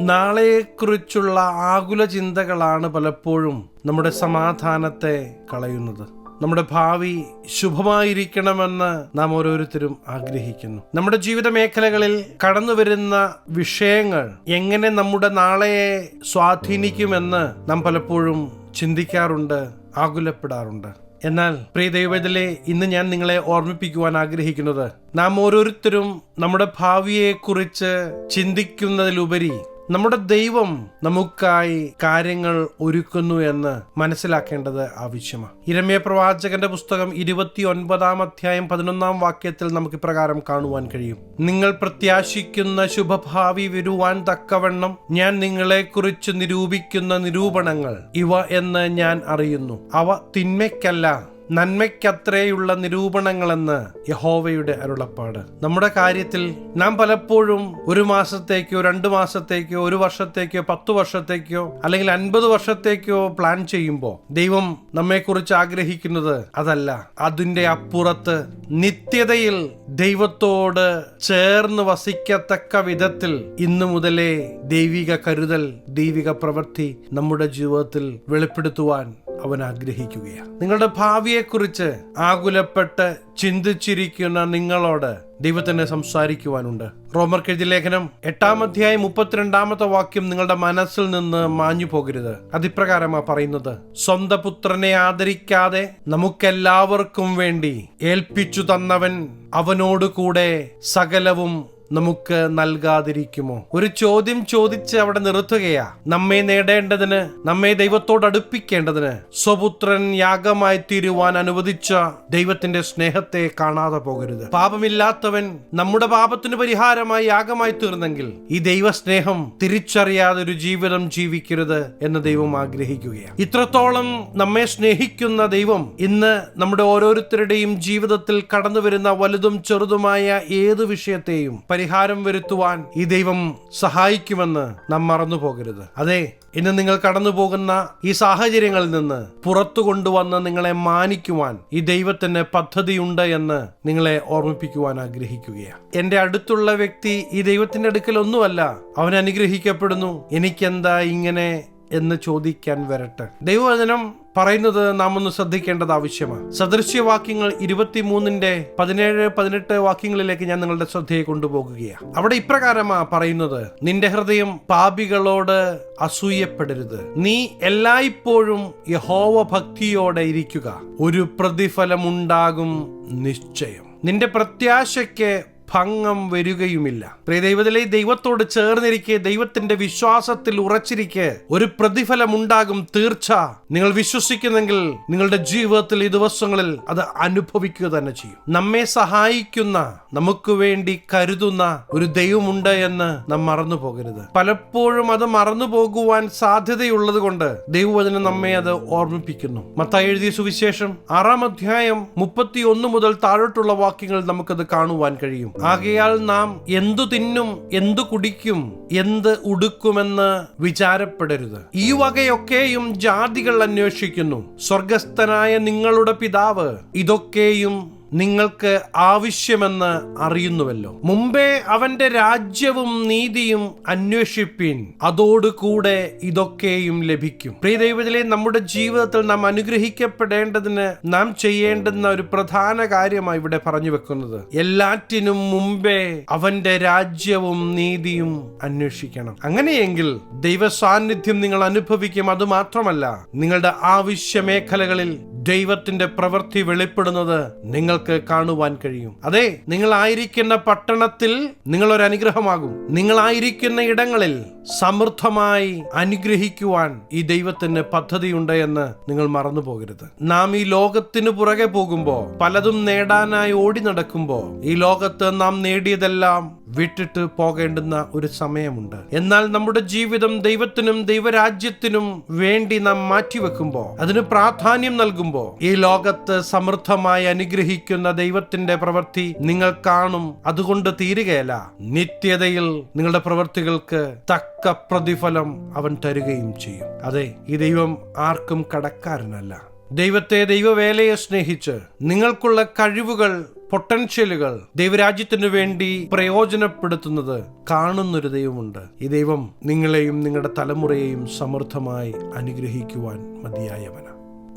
നാളെയെക്കുറിച്ചുള്ള ആകുല ചിന്തകളാണ് പലപ്പോഴും നമ്മുടെ സമാധാനത്തെ കളയുന്നത്. നമ്മുടെ ഭാവി ശുഭമായിരിക്കണമെന്ന് നാം ഓരോരുത്തരും ആഗ്രഹിക്കുന്നു. നമ്മുടെ ജീവിത മേഖലകളിൽ കടന്നു വരുന്ന വിഷയങ്ങൾ എങ്ങനെ നമ്മുടെ നാളെയെ സ്വാധീനിക്കുമെന്ന് നാം പലപ്പോഴും ചിന്തിക്കാറുണ്ട് ആകുലപ്പെടാറുണ്ട്. എന്നാൽ പ്രിയ ദൈവത്തിലെ ഇന്ന് ഞാൻ നിങ്ങളെ ഓർമ്മിപ്പിക്കുവാൻ ആഗ്രഹിക്കുന്നത് നാം ഓരോരുത്തരും നമ്മുടെ ഭാവിയെക്കുറിച്ച് ചിന്തിക്കുന്നതിലുപരി നമ്മുടെ ദൈവം നമുക്കായി കാര്യങ്ങൾ ഒരുക്കുന്നു എന്ന് മനസ്സിലാക്കേണ്ടത് ആവശ്യമാണ്. ഇരമ്യ പ്രവാചകന്റെ പുസ്തകം ഇരുപത്തി ഒൻപതാം അധ്യായം പതിനൊന്നാം വാക്യത്തിൽ നമുക്ക് ഇപ്രകാരം കാണുവാൻ കഴിയും. നിങ്ങൾ പ്രത്യാശിക്കുന്ന ശുഭഭാവി വരുവാൻ തക്കവണ്ണം ഞാൻ നിങ്ങളെക്കുറിച്ച് നിരൂപിക്കുന്ന നിരൂപണങ്ങൾ ഇവ എന്ന് ഞാൻ അറിയുന്നു. അവ തിന്മയ്ക്കല്ല നന്മയ്ക്കത്രയുള്ള നിരൂപണങ്ങളെന്ന് യഹോവയുടെ അരുളപ്പാട്. നമ്മുടെ കാര്യത്തിൽ നാം പലപ്പോഴും ഒരു മാസത്തേക്കോ രണ്ട് മാസത്തേക്കോ ഒരു വർഷത്തേക്കോ പത്തു വർഷത്തേക്കോ അല്ലെങ്കിൽ അൻപത് വർഷത്തേക്കോ പ്ലാൻ ചെയ്യുമ്പോൾ ദൈവം നമ്മെക്കുറിച്ച് ആഗ്രഹിക്കുന്നത് അതല്ല. അതിന്റെ അപ്പുറത്ത് നിത്യതയിൽ ദൈവത്തോട് ചേർന്ന് വസിക്കത്തക്ക വിധത്തിൽ ഇന്നു മുതലേ ദൈവിക കരുതൽ ദൈവിക പ്രവൃത്തി നമ്മുടെ ജീവിതത്തിൽ വെളിപ്പെടുത്തുവാൻ അവൻ ആഗ്രഹിക്കുകയാണ് നിങ്ങളുടെ ഭാവിയെക്കുറിച്ച് ആകുലപ്പെട്ട് ചിന്തിച്ചിരിക്കുന്ന നിങ്ങളോട് ദൈവത്തിന് സംസാരിക്കുവാനുണ്ട്. റോമർ കെഴുതി ലേഖനം എട്ടാം അധ്യായം മുപ്പത്തിരണ്ടാമത്തെ വാക്യം നിങ്ങളുടെ മനസ്സിൽ നിന്ന് മാഞ്ഞു പോകരുത്. അതിപ്രകാരമാ പറയുന്നത് സ്വന്തം പുത്രനെ ആദരിക്കാതെ നമുക്കെല്ലാവർക്കും വേണ്ടി ഏൽപ്പിച്ചു തന്നവൻ അവനോട് കൂടെ സകലവും നമുക്ക് നൽകാതിരിക്കുമോ? ഒരു ചോദ്യം ചോദിച്ച് അവിടെ നിർത്തുകയാ. നമ്മെ നേടേണ്ടതിന് നമ്മെ ദൈവത്തോട് അടുപ്പിക്കേണ്ടതിന് സ്വപുത്രൻ യാഗമായി തീരുവാൻ അനുവദിച്ച ദൈവത്തിന്റെ സ്നേഹത്തെ കാണാതെ പോകരുത്. പാപമില്ലാത്തവൻ നമ്മുടെ പാപത്തിന് പരിഹാരമായി യാഗമായി തീർന്നെങ്കിൽ ഈ ദൈവസ്നേഹം തിരിച്ചറിയാതെ ഒരു ജീവിതം ജീവിക്കരുത് എന്ന് ദൈവം ആഗ്രഹിക്കുകയാണ്. ഇത്രത്തോളം നമ്മെ സ്നേഹിക്കുന്ന ദൈവം ഇന്ന് നമ്മുടെ ഓരോരുത്തരുടെയും ജീവിതത്തിൽ കടന്നു വരുന്ന വലുതും ചെറുതുമായ ഏത് വിഷയത്തെയും പരിഹാരം വരുത്തുവാൻ ഈ ദൈവം സഹായിക്കുമെന്ന് നാം മറന്നു പോകരുത്. അതെ ഇന്ന് നിങ്ങൾ കടന്നു പോകുന്ന ഈ സാഹചര്യങ്ങളിൽ നിന്ന് പുറത്തു കൊണ്ടുവന്ന് നിങ്ങളെ മാനിക്കുവാൻ ഈ ദൈവത്തിന് പദ്ധതിയുണ്ട് എന്ന് നിങ്ങളെ ഓർമ്മിപ്പിക്കുവാൻ ആഗ്രഹിക്കുകയാണ്. എന്റെ അടുത്തുള്ള വ്യക്തി ഈ ദൈവത്തിന്റെ അടുക്കൽ ഒന്നുമല്ല. അവൻ അനുഗ്രഹിക്കപ്പെടുന്നു. എനിക്കെന്താ ഇങ്ങനെ എന്ന് ചോദിക്കാൻ വരട്ടെ. ദൈവവചനം പറയുന്നത് നാം ഒന്ന് ശ്രദ്ധിക്കേണ്ടത് ആവശ്യമാണ്. സദൃശ്യവാക്യങ്ങൾ ഇരുപത്തിമൂന്നിന്റെ പതിനേഴ് പതിനെട്ട് വാക്യങ്ങളിലേക്ക് ഞാൻ നിങ്ങളുടെ ശ്രദ്ധയെ കൊണ്ടുപോകുകയാണ്. അവിടെ ഇപ്രകാരമാ പറയുന്നത് നിന്റെ ഹൃദയം പാപികളോട് അസൂയപ്പെടരുത്. നീ എല്ലായ്പ്പോഴും യഹോവ ഭക്തിയോടെ ഇരിക്കുക. ഒരു പ്രതിഫലമുണ്ടാകും നിശ്ചയം. നിന്റെ പ്രത്യാശയ്ക്ക് ഭംഗം വരികയുമില്ല. പ്രിയദൈവത്തിലെ ദൈവത്തോട് ചേർന്നിരിക്കെ ദൈവത്തിന്റെ വിശ്വാസത്തിൽ ഉറച്ചിരിക്കെ ഒരു പ്രതിഫലം ഉണ്ടാകും തീർച്ച. നിങ്ങൾ വിശ്വസിക്കുന്നെങ്കിൽ നിങ്ങളുടെ ജീവിതത്തിൽ ഈ ദിവസങ്ങളിൽ അത് അനുഭവിക്കുക തന്നെ ചെയ്യും. നമ്മെ സഹായിക്കുന്ന നമുക്ക് വേണ്ടി കരുതുന്ന ഒരു ദൈവമുണ്ട് എന്ന് നാം മറന്നു പോകരുത്. പലപ്പോഴും അത് മറന്നു പോകുവാൻ സാധ്യതയുള്ളത് കൊണ്ട് ദൈവവചനം നമ്മെ അത് ഓർമ്മിപ്പിക്കുന്നു. മത്തായി എഴുതിയ സുവിശേഷം ആറാം അധ്യായം മുപ്പത്തി ഒന്ന് മുതൽ താഴോട്ടുള്ള വാക്യങ്ങൾ നമുക്കത് കാണുവാൻ കഴിയും. ആകയാൽ നാം എന്തു തിന്നും എന്തു കുടിക്കും എന്ത് ഉടുക്കുമെന്ന് വിചാരപ്പെടരുത്. ഈ വകയൊക്കെയും ജാതികൾ അന്വേഷിക്കുന്നു. സ്വർഗസ്ഥനായ നിങ്ങളുടെ പിതാവ് ഇതൊക്കെയും നിങ്ങൾക്ക് ആവശ്യമെന്ന് അറിയുന്നുവല്ലോ. മുമ്പേ അവന്റെ രാജ്യവും നീതിയും അന്വേഷിപ്പിൻ. അതോടുകൂടെ ഇതൊക്കെയും ലഭിക്കും. പ്രിയ ദൈവത്തിലെ നമ്മുടെ ജീവിതത്തിൽ നാം അനുഗ്രഹിക്കപ്പെടേണ്ടതിന് നാം ചെയ്യേണ്ടുന്ന ഒരു പ്രധാന കാര്യമായി ഇവിടെ പറഞ്ഞു വെക്കുന്നത് എല്ലാറ്റിനും മുമ്പേ അവന്റെ രാജ്യവും നീതിയും അന്വേഷിക്കണം. അങ്ങനെയെങ്കിൽ ദൈവ സാന്നിധ്യം നിങ്ങൾ അനുഭവിക്കും. അതുമാത്രമല്ല നിങ്ങളുടെ ആവശ്യ മേഖലകളിൽ ദൈവത്തിന്റെ പ്രവൃത്തി വെളിപ്പെടുന്നത് നിങ്ങൾക്ക് കാണുവാൻ കഴിയും. അതെ നിങ്ങളായിരിക്കുന്ന പട്ടണത്തിൽ നിങ്ങളൊരു അനുഗ്രഹമാകും. നിങ്ങളായിരിക്കുന്ന ഇടങ്ങളിൽ സമൃദ്ധമായി അനുഗ്രഹിക്കുവാൻ ഈ ദൈവത്തിന് പദ്ധതിയുണ്ട് എന്ന് നിങ്ങൾ മറന്നു പോകരുത് നാം ഈ ലോകത്തിന് പുറകെ പോകുമ്പോൾ പലതും നേടാനായി ഓടി നടക്കുമ്പോൾ ഈ ലോകത്ത് നാം നേടിയതെല്ലാം വിട്ടിട്ട് പോകേണ്ടുന്ന ഒരു സമയമുണ്ട്. എന്നാൽ നമ്മുടെ ജീവിതം ദൈവത്തിനും ദൈവരാജ്യത്തിനും വേണ്ടി നാം മാറ്റിവെക്കുമ്പോ അതിന് പ്രാധാന്യം നൽകുമ്പോൾ ഈ ലോകത്ത് സമൃദ്ധമായി അനുഗ്രഹിക്കുന്ന ദൈവത്തിന്റെ പ്രവൃത്തി നിങ്ങൾ കാണും. അതുകൊണ്ട് തീരുകയല്ല. നിത്യതയിൽ നിങ്ങളുടെ പ്രവൃത്തികൾക്ക് തക്ക പ്രതിഫലം അവൻ തരുകയും ചെയ്യും. അതെ ഈ ദൈവം ആർക്കും കടക്കാരനല്ല. ദൈവത്തെ ദൈവവേലയെ സ്നേഹിച്ച് നിങ്ങൾക്കുള്ള കഴിവുകൾ പൊട്ടൻഷ്യലുകൾ ദൈവരാജ്യത്തിനു വേണ്ടി പ്രയോജനപ്പെടുത്തുന്നത് കാണുന്നൊരു ദൈവമുണ്ട്. ഈ ദൈവം നിങ്ങളെയും നിങ്ങളുടെ തലമുറയെയും സമൃദ്ധമായി അനുഗ്രഹിക്കുവാൻ മതിയായവന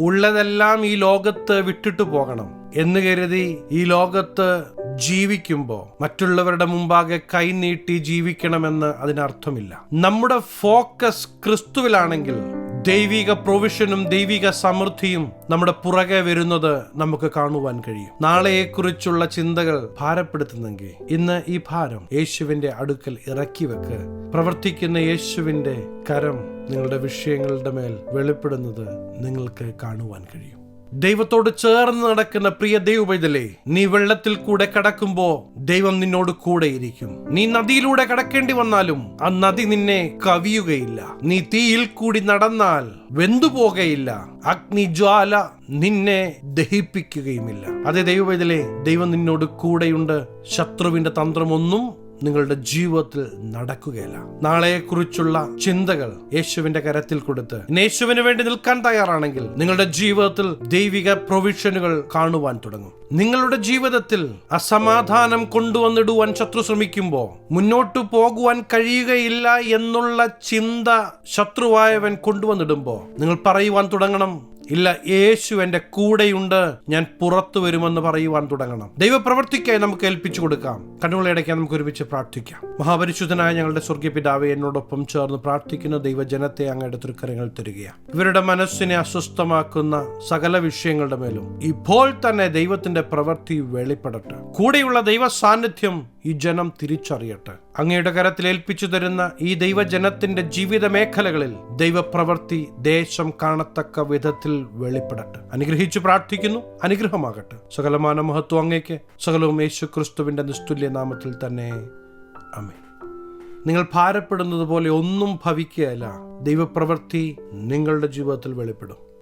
ഉള്ളതെല്ലാം ഈ ലോകത്ത് വിട്ടിട്ടു പോകണം എന്ന് കരുതി ഈ ലോകത്ത് ജീവിക്കുമ്പോൾ മറ്റുള്ളവരുടെ മുമ്പാകെ കൈനീട്ടി ജീവിക്കണമെന്ന് അതിനർത്ഥമില്ല. നമ്മുടെ ഫോക്കസ് ക്രിസ്തുവിലാണെങ്കിൽ ദൈവിക പ്രൊവിഷനും ദൈവിക സമൃദ്ധിയും നമ്മുടെ പുറകെ വരുന്നത് നമുക്ക് കാണുവാൻ കഴിയും. നാളെയെക്കുറിച്ചുള്ള ചിന്തകൾ ഭാരപ്പെടുത്തുന്നെങ്കിൽ ഇന്ന് ഈ ഭാരം യേശുവിന്റെ അടുക്കൽ ഇറക്കി വെക്ക്. പ്രവർത്തിക്കുന്ന യേശുവിന്റെ കരം നിങ്ങളുടെ വിഷയങ്ങളുടെ മേൽ വെളിപ്പെടുന്നത് നിങ്ങൾക്ക് കാണുവാൻ കഴിയും. ദൈവത്തോട് ചേർന്ന് നടക്കുന്ന പ്രിയ ദൈവപൈതലേ നീ വെള്ളത്തിൽ കൂടെ കടക്കുമ്പോ ദൈവം നിന്നോട് കൂടെയിരിക്കും നീ നദിയിലൂടെ കടക്കേണ്ടി വന്നാലും ആ നദി നിന്നെ കവിയുകയില്ല. നീ തീയിൽ കൂടി നടന്നാൽ വെന്തുപോകയില്ല അഗ്നിജ്വാല നിന്നെ ദഹിപ്പിക്കുകയുമില്ല. അതെ ദൈവപൈതലേ ദൈവം നിന്നോട് കൂടെയുണ്ട്. ശത്രുവിന്റെ തന്ത്രമൊന്നും നിങ്ങളുടെ ജീവിതത്തിൽ നടക്കുകയില്ല. നാളെയെക്കുറിച്ചുള്ള ചിന്തകൾ യേശുവിന്റെ കരത്തിൽ കൊടുത്ത് യേശുവിന് വേണ്ടി നിൽക്കാൻ തയ്യാറാണെങ്കിൽ നിങ്ങളുടെ ജീവിതത്തിൽ ദൈവിക പ്രൊവിഷനുകൾ കാണുവാൻ തുടങ്ങും. നിങ്ങളുടെ ജീവിതത്തിൽ അസമാധാനം കൊണ്ടുവന്നിടുവാൻ ശത്രു ശ്രമിക്കുമ്പോൾ മുന്നോട്ടു പോകുവാൻ കഴിയുകയില്ല എന്നുള്ള ചിന്ത ശത്രുവായവൻ കൊണ്ടുവന്നിടുമ്പോൾ നിങ്ങൾ പറയുവാൻ തുടങ്ങണം ഇല്ല യേശു എന്റെ കൂടെയുണ്ട് ഞാൻ പുറത്തു വരുമെന്ന് പറയുവാൻ തുടങ്ങണം. ദൈവപ്രവർത്തിക്കായി നമുക്ക് ഏൽപ്പിച്ചു കൊടുക്കാം. കണ്ണുകളടയ്ക്കാൻ നമുക്ക് ഒരുമിച്ച് പ്രാർത്ഥിക്കാം. മഹാപരിശുദ്ധനായ ഞങ്ങളുടെ സ്വർഗീയ പിതാവെ എന്നോടൊപ്പം ചേർന്ന് പ്രാർത്ഥിക്കുന്ന ദൈവജനത്തെ അങ്ങയുടെ തൃക്കരങ്ങൾ തരികയാണ്. ഇവരുടെ മനസ്സിനെ അസ്വസ്ഥമാക്കുന്ന സകല വിഷയങ്ങളുടെ മേലും ഇപ്പോൾ തന്നെ ദൈവത്തിന്റെ പ്രവൃത്തി വെളിപ്പെടട്ടെ. കൂടെയുള്ള ദൈവ സാന്നിധ്യം ഈ ജനം തിരിച്ചറിയട്ടെ. അങ്ങയുടെ കരത്തിൽ ഏൽപ്പിച്ചു തരുന്ന ഈ ദൈവജനത്തിന്റെ ജീവിത മേഖലകളിൽ ദൈവപ്രവൃത്തി ദേശം കാണത്തക്ക വിധത്തിൽ വെളിപ്പെടട്ടെ. അനുഗ്രഹിച്ചു പ്രാർത്ഥിക്കുന്നു. അനുഗ്രഹമാകട്ടെ. സകലമാന മഹത്വം അങ്ങേക്ക്. സകലവും യേശു ക്രിസ്തുവിന്റെ നിസ്തുല്യ നാമത്തിൽ തന്നെ. അമേ നിങ്ങൾ ഭാരപ്പെടുന്നത് പോലെ ഒന്നും ഭവിക്കുകയല്ല. ദൈവപ്രവൃത്തി നിങ്ങളുടെ ജീവിതത്തിൽ വെളിപ്പെടും.